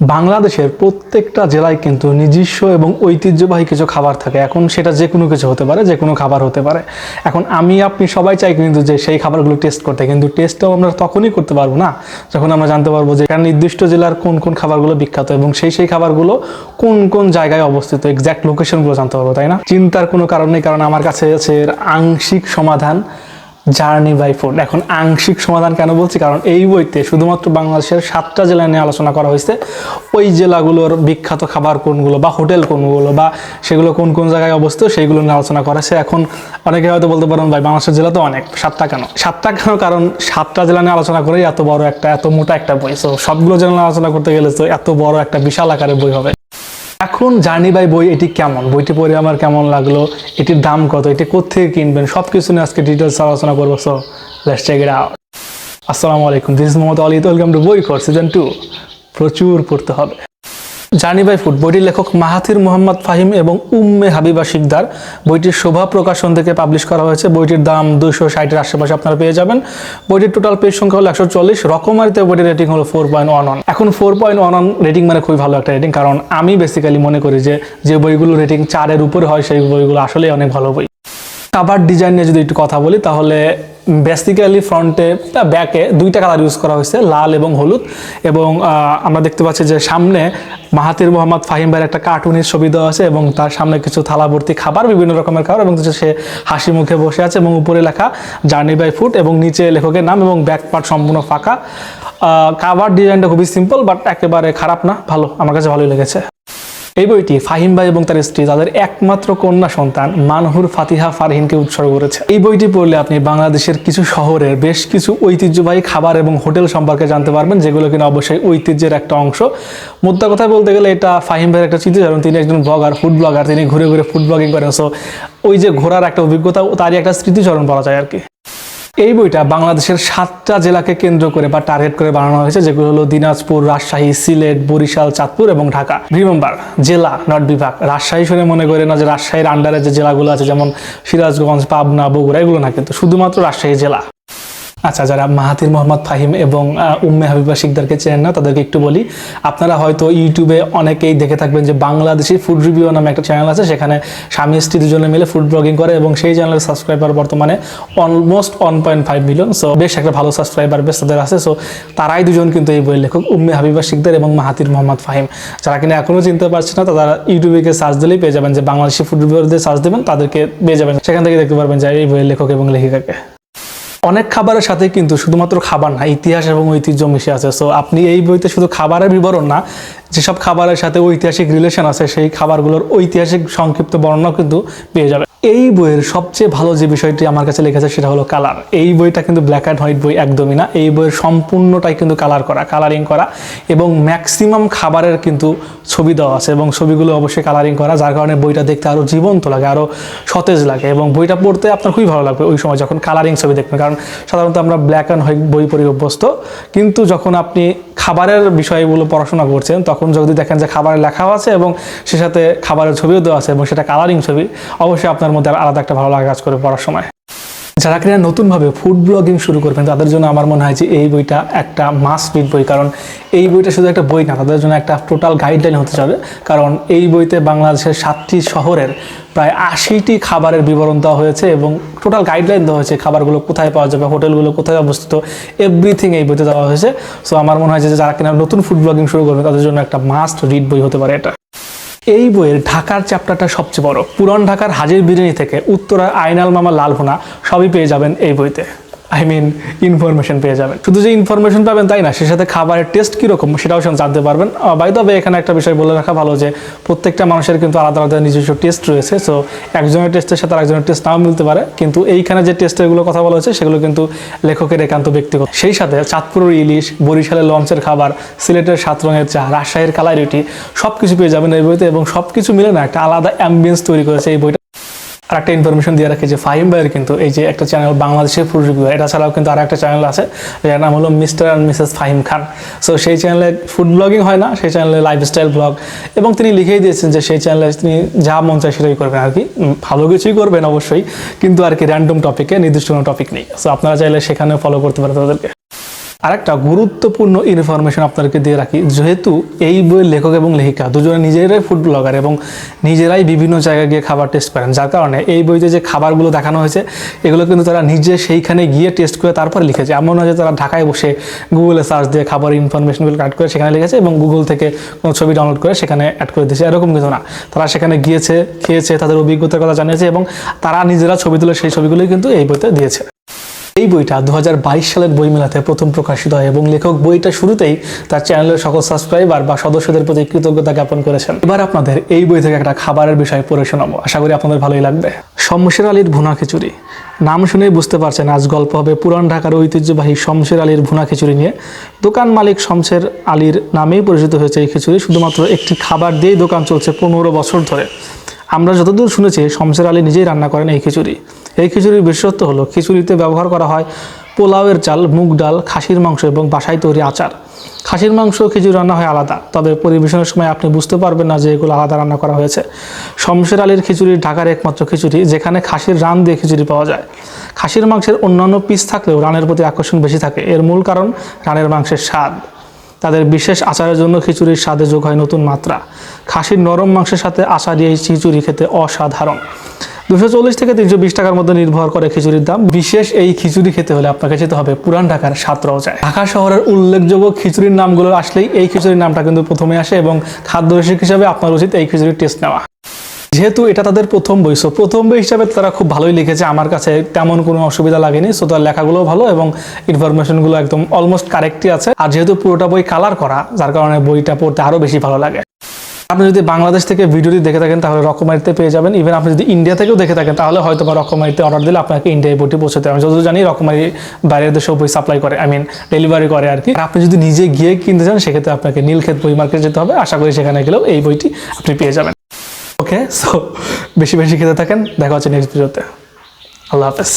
বাংলাদেশের প্রত্যেকটা জেলায় কিন্তু নিজস্ব এবং ঐতিহ্যবাহী কিছু খাবার থাকে। এখন সেটা যে কোনো কিছু হতে পারে যে কোনো খাবার হতে পারে। এখন আমি, আপনি সবাই চাই কিন্তু যে সেই খাবারগুলো টেস্ট করতে, কিন্তু টেস্টটাও আমরা তখনই করতে পারব না, যখন আমরা জানতে পারব যে এখানে নির্দিষ্ট জেলার কোন কোন খাবারগুলো বিখ্যাত এবং সেই সেই খাবারগুলো কোন কোন জায়গায় অবস্থিত এক্স্যাক্ট লোকেশনগুলো জানতে পারব, তাই না? চিন্তার কোনো কারণ নেই, কারণ আমার কাছে আছে আংশিক সমাধান। জার্নি বাই ফুড এখন আংশিক সমাধান কেন বলছি? কারণ এই বইতে শুধুমাত্র বাংলাদেশের সাতটা জেলা নিয়ে আলোচনা করা হয়েছে। ওই জেলাগুলোর বিখ্যাত খাবার কোনগুলো বা হোটেল কোনগুলো বা সেগুলো কোন কোন জায়গায় অবস্থিত সেইগুলো নিয়ে আলোচনা করা হয়েছে। এখন অনেকে হয়তো বলতে পারেন, ভাই, বাংলাদেশের জেলা তো অনেক, সাতটা কেন? সাতটা কেন? কারণ সাতটা জেলা নিয়ে আলোচনা করেই এত বড় একটা, এত মোটা একটা বই। সো সবগুলো জেলা নিয়ে আলোচনা করতে গেলে তো এত বড় একটা বিশাল আকারের বই হবে। এখন জার্নি বাই বই এটি কেমন? বইটি পড়ে আমার কেমন লাগল? এটির দাম কত? এটি কোথেকে কিনবেন? সব কিছু নিয়ে আজকে ডিটেলস আলোচনা করব। সো লেটস ইট আউট আসসালামু আলাইকুম। This Mohammad Ali welcome to বই ফর সিজন টু প্রচুর পড়তে হবে। জার্নি বাই ফুড বইটির লেখক মাহাথির মোহাম্মদ ফাহিম এবং উম্মে হাবিবা শিকদার। বইটির শোভা প্রকাশন থেকে পাবলিশ করা হয়েছে। বইটির দাম দুশো ষাটের আশেপাশে আপনারা পেয়ে যাবেন। বইটির টোটাল পেজ সংখ্যা হলো একশো চল্লিশ। রকমারিতে বইটির রেটিং হলো ফোর পয়েন্ট ওয়ান ওয়ান এখন four point one one rating মানে খুবই ভালো একটা রেটিং কারণ আমি বেসিক্যালি মনে করি যে যে বইগুলো রেটিং চারের উপরে হয়, সেই বইগুলো আসলেই অনেক ভালো বই। কাভার ডিজাইন নিয়ে যদি একটু কথা বলি, তাহলে বেসিক্যালি ফ্রন্টে ব্যাকে দুইটা কালার ইউজ করা হয়েছে, লাল এবং হলুদ। এবং আমরা দেখতে পাচ্ছি যে সামনে মাহাতির মোহাম্মদ ফাহিম ভাইয়ের একটা কার্টুনের ছবি দেওয়া আছে এবং তার সামনে কিছু থালা ভর্তি খাবার, বিভিন্ন রকমের খাবার এবং সে হাসি মুখে বসে আছে এবং উপরে লেখা জার্নি বাই ফুড এবং নিচে লেখকের নাম এবং ব্যাক পার্ট সম্পূর্ণ ফাঁকা। কাভার ডিজাইনটা খুবই সিম্পল বাট একেবারে খারাপ না, ভালো, আমার কাছে ভালোই লেগেছে। এই বইটি ফাহিম ভাই এবং তার স্ত্রী, তাদের একমাত্র কন্যা সন্তান মানহুর ফাতিহা ফারহিনকে উৎসর্গ করেছে। এই বইটি পড়লে আপনি বাংলাদেশের কিছু শহরের বেশ কিছু ঐতিহ্যবাহী খাবার এবং হোটেল সম্পর্কে জানতে পারবেন, যেগুলো কিনা অবশ্যই ঐতিহ্যের একটা অংশ। মোদ্দা কথা বলতে গেলে এটা ফাহিম ভাইয়ের একটা স্মৃতিচারণ তিনি একজন ব্লগার ফুড ব্লগার তিনি ঘুরে ঘুরে ফুড ব্লগিং করেন। সো ওই যে ঘোরার একটা অভিজ্ঞতা, তারই একটা স্মৃতিচরণ বলা যায় আর কি। এই বইটা বাংলাদেশের সাতটা জেলাকে কেন্দ্র করে বা টার্গেট করে বানানো হয়েছে, যেগুলো হলো দিনাজপুর, রাজশাহী, সিলেট, বরিশাল, চাঁদপুর এবং ঢাকা। রিমেম্বার, জেলা নট বিভাগ। রাজশাহী শুনে মনে করে না যে রাজশাহীর আন্ডারে যে জেলাগুলো আছে, যেমন সিরাজগঞ্জ, পাবনা, বগুড়া, এগুলো না কিন্তু শুধুমাত্র রাজশাহী জেলা। আচ্ছা যারা মাহাতির মোহাম্মদ ফাহিম এবং উম্মে হাবিবা শিকদারকে চেনেন না, তাদেরকে একটু বলি, আপনারা হয়তো ইউটিউবে অনেকেই দেখে থাকবেন যে বাংলাদেশি ফুড রিভিউ নামে একটা চ্যানেল আছে, সেখানে স্বামী স্ত্রী দুজনে মিলে ফুড ব্লগিং করে এবং সেই চ্যানেলের সাবস্ক্রাইবার বর্তমানে almost one point five million so বেশ একটা ভালো সাবস্ক্রাইবার বেশ তাদের আছে সো তারাই দুজন কিন্তু এই বইয়ের লেখক, উম্মে হাবিবা শিকদার এবং মাহাতির মোহাম্মদ ফাহিম। যারা কিনা এখনও চিনতে পারছে না, তারা ইউটিউবে সার্চ দিলেই পেয়ে যাবেন যে বাংলাদেশি ফুড রিভিউরদের সার্চ দেবেন, তাদেরকে পেয়ে যাবেন, সেখান থেকে দেখতে পারবেন যে এই বইয়ের লেখক এবং লেখিকাকে। অনেক খাবারের সাথে কিন্তু শুধুমাত্র খাবার না, ইতিহাস এবং ঐতিহ্য মিশে আছে। সো আপনি এই বইতে শুধু খাবারের বিবরণ না, যেসব খাবারের সাথে ঐতিহাসিক রিলেশন আছে, সেই খাবারগুলোর ঐতিহাসিক সংক্ষিপ্ত বর্ণনা কিন্তু পেয়ে যাবে এই বইয়ের সবচেয়ে ভালো যে বিষয়টি আমার কাছে লেগেছে সেটা হলো কালার। এই বইটা কিন্তু ব্ল্যাক অ্যান্ড হোয়াইট বই একদমই না। এই বইয়ের সম্পূর্ণটাই কিন্তু কালার করা কালারিং করা এবং ম্যাক্সিমাম খাবারের কিন্তু ছবি দেওয়া আছে এবং ছবিগুলো অবশ্যই কালারিং করা, যার কারণে বইটা দেখতে আরও জীবন্ত লাগে আরও সতেজ লাগে এবং বইটা পড়তে আপনার খুবই ভালো লাগবে ওই সময় যখন কালারিং ছবি দেখবেন। কারণ সাধারণত আমরা ব্ল্যাক অ্যান্ড হোয়াইট বই পড়ি অভ্যস্ত, কিন্তু যখন আপনি খাবারের বিষয়গুলো পড়াশোনা করছেন, তখন যদি দেখেন যে খাবারের লেখাও আছে এবং সে সাথে খাবারের ছবিও দেওয়া আছে এবং সেটা কালারিং ছবি, অবশ্যই আপনার মধ্যে আলাদা একটা ভালো লাগা কাজ করে পড়ার সময়। যারা কিনা নতুনভাবে ফুড ব্লগিং শুরু করবেন, তাদের জন্য আমার মনে হয় যে এই বইটা একটা মাস্ট রিড বই, কারণ এই বইটা শুধু একটা বই না, তাদের জন্য একটা টোটাল গাইডলাইন হতে যাবে কারণ এই বইতে বাংলাদেশের সাতটি শহরের প্রায় আশিটি খাবারের বিবরণ দেওয়া হয়েছে এবং টোটাল গাইডলাইন দেওয়া হয়েছে খাবারগুলো কোথায় পাওয়া যাবে, হোটেলগুলো কোথায় অবস্থিত এভরিথিং এই বইতে দেওয়া হয়েছে। সো আমার মনে হয় যে যারা কিনা নতুন ফুড ব্লগিং শুরু করবে তাদের জন্য একটা মাস্ট রিড বই হতে পারে এটা। এই বইয়ের ঢাকার চ্যাপ্টারটা সবচেয়ে বড়। পুরান ঢাকার হাজির বিরিয়ানি থেকে উত্তরার আইনাল মামা লালভোনা সবই পেয়ে যাবেন এই বইতে। আই মিন ইনফরমেশন পেয়ে যাবেন। শুধু যে ইনফরমেশন পাবেন তাই না, সে সাথে খাবারের টেস্ট কীরকম, সেটাও জানতে পারবেন। বাই তবে এখানে একটা বিষয় বলে রাখা ভালো যে, প্রত্যেকটা মানুষের কিন্তু আলাদা আলাদা নিজস্ব টেস্ট রয়েছে সো একজনের টেস্টের সাথে আরেকজনের টেস্ট নাও মিলতে পারে। কিন্তু এইখানে যে টেস্টেরগুলো কথা বলা হয়েছে সেগুলো কিন্তু লেখকের একান্ত ব্যক্তিগত। সেই সাথে চাঁদপুরের ইলিশ, বরিশালের লঞ্চের খাবার, সিলেটের সাত রঙের চা, রাজশাহীর কালাই রুটি সব কিছু পেয়ে যাবেন এই বইতে এবং সব কিছু মিলে না একটা আলাদা অ্যাম্বিয়েন্স তৈরি করেছে এই বইটা। আর একটা ইনফরমেশন দিয়ে রাখি যে ফাহিম ভাইয়ের কিন্তু এই যে একটা চ্যানেল বাংলাদেশের ফুড এটা ছাড়াও কিন্তু আর একটা চ্যানেল আছে, যার নাম হলো mister and missus Fahim Khan so সেই চ্যানেলে ফুড ব্লগিং হয় না, সেই চ্যানেলে লাইফস্টাইল ব্লগ এবং তিনি লিখেই দিয়েছেন যে সেই চ্যানেলে তিনি যা মন চায় সেটাই করবেন। আর কি ভালো কিছুই করবেন অবশ্যই, কিন্তু আর কি র্যান্ডম টপিকে নির্দিষ্ট কোনো টপিক নেই। সো আপনারা চাইলে সেখানেও ফলো করতে পারেন তাদেরকে। আরেকটা গুরুত্বপূর্ণ ইনফরমেশন আপনাদেরকে দিয়ে রাখি, যেহেতু এই বইয়ের লেখক এবং লেখিকা দুজনে নিজেরাই ফুড ব্লগার এবং নিজেরাই বিভিন্ন জায়গায় গিয়ে খাবার টেস্ট করেন, যার কারণে এই বইতে যে খাবারগুলো দেখানো হয়েছে, এগুলো কিন্তু তারা নিজে সেইখানে গিয়ে টেস্ট করে তারপরে লিখেছে। এমন নয় যে তারা ঢাকায় বসে গুগলে সার্চ দিয়ে খাবার ইনফরমেশনগুলো কাট করে সেখানে লিখেছে এবং গুগল থেকে কোনো ছবি ডাউনলোড করে সেখানে অ্যাড করে দিয়েছে। এরকম কিছু না। তারা সেখানে গিয়েছে, খেয়েছে, তাদের অভিজ্ঞতার কথা জানিয়েছে এবং তারা নিজেরা ছবি তুলে সেই ছবিগুলোই কিন্তু এই বইতে দিয়েছে। এই বইটা দু হাজার বাইশ সালের বই মেলাতে প্রথম প্রকাশিত হয় এবং লেখক বইটা শুরুতেই তার চ্যানেলের সকল সাবস্ক্রাইবার বা সদস্যদের প্রতি কৃতজ্ঞতা জ্ঞাপন করেছেন। এবার আপনাদের এই বই থেকে একটা খাবারের বিষয় পড়ে শোনাবো। আশা করি আপনাদের ভালোই লাগবে। শমশের আলীর ভুনা খিচুড়ি। নাম শুনেই বুঝতে পারছেন, আজ গল্প হবে পুরান ঢাকার ঐতিহ্যবাহী শমশের আলীর ভুনা খিচুড়ি নিয়ে। দোকান মালিক শমশের আলীর নামেই পরিচিত হয়েছে এই খিচুড়ি। শুধুমাত্র একটি খাবার দিয়েই দোকান চলছে পনেরো বছর ধরে। আমরা যতদূর শুনেছি, শমশের আলী নিজেই রান্না করেন এই খিচুড়ি। এই খিচুড়ির বিশেষত্ব হলো, খিচুড়িতে ব্যবহার করা হয় পোলাওয়ের চাল, মুগ ডাল, খাসির মাংস এবং বাসায় তৈরি আচার। খাসির মাংস খিচুড়ি রান্না হয় আলাদা, তবে পরিবেশনের সময় আপনি বুঝতে পারবেন না যে এগুলো আলাদা রান্না করা হয়েছে। শমশের আলীর খিচুড়ি ঢাকার একমাত্র খিচুড়ি, যেখানে খাসির রান দিয়ে খিচুড়ি পাওয়া যায়। খাসির মাংসের অন্যান্য পিস থাকলেও রানের প্রতি আকর্ষণ বেশি থাকে। এর মূল কারণ রানের মাংসের স্বাদ। তাদের বিশেষ আচারের জন্য খিচুড়ির স্বাদে যোগ হয় নতুন মাত্রা। খাসির নরম মাংসের সাথে দিয়ে এই খিচুড়ি খেতে অসাধারণ। দুশো চল্লিশ থেকে তিনশো বিশ টাকার মধ্যে নির্ভর করে খিচুড়ির দাম। বিশেষ এই খিচুড়ি খেতে হলে আপনাকে যেতে হবে পুরান ঢাকার সাতরাও যায় ঢাকা শহরের উল্লেখযোগ্য খিচুড়ির নামগুলো আসলেই এই খিচুড়ির নামটা কিন্তু প্রথমে আসে এবং খাদ্য হিসাবে আপনার উচিত এই খিচুড়ির টেস্ট নেওয়া। যেহেতু এটা তাদের প্রথম বই সো প্রথম বই হিসাবে তারা খুব ভালোই লিখেছে। আমার কাছে তেমন কোনো অসুবিধা লাগেনি সো তার লেখাগুলো ভালো এবং ইনফরমেশনগুলো একদম অলমোস্ট কারেক্টই আছে। আর যেহেতু পুরোটা বই কালার করা, যার কারণে বইটা পড়তে আরও বেশি ভালো লাগে। আপনি যদি বাংলাদেশ থেকে ভিডিওটি দেখে থাকেন, তাহলে রকমারিতে পেয়ে যাবেন। ইভেন আপনি যদি ইন্ডিয়া থেকেও দেখে থাকেন, তাহলে হয়তো বা রকমারিতে অর্ডার দিলে আপনাকে ইন্ডিয়ায় বইটি পৌঁছতে আমি যতদূর জানি, রকমারি বাইরের দেশেও বই সাপ্লাই করে আই মিন ডেলিভারি করে আর কি। আপনি যদি নিজে গিয়ে কিনতে চান, সেক্ষেত্রে আপনাকে নীলক্ষেত বই মার্কেট যেতে হবে। আশা করি সেখানে গেলেও এই বইটি আপনি পেয়ে যাবেন। ওকে সো বেশি বেশি খেতে থাকেন দেখা হচ্ছে নেক্সট ভিডিওতে। আল্লাহ হাফেজ।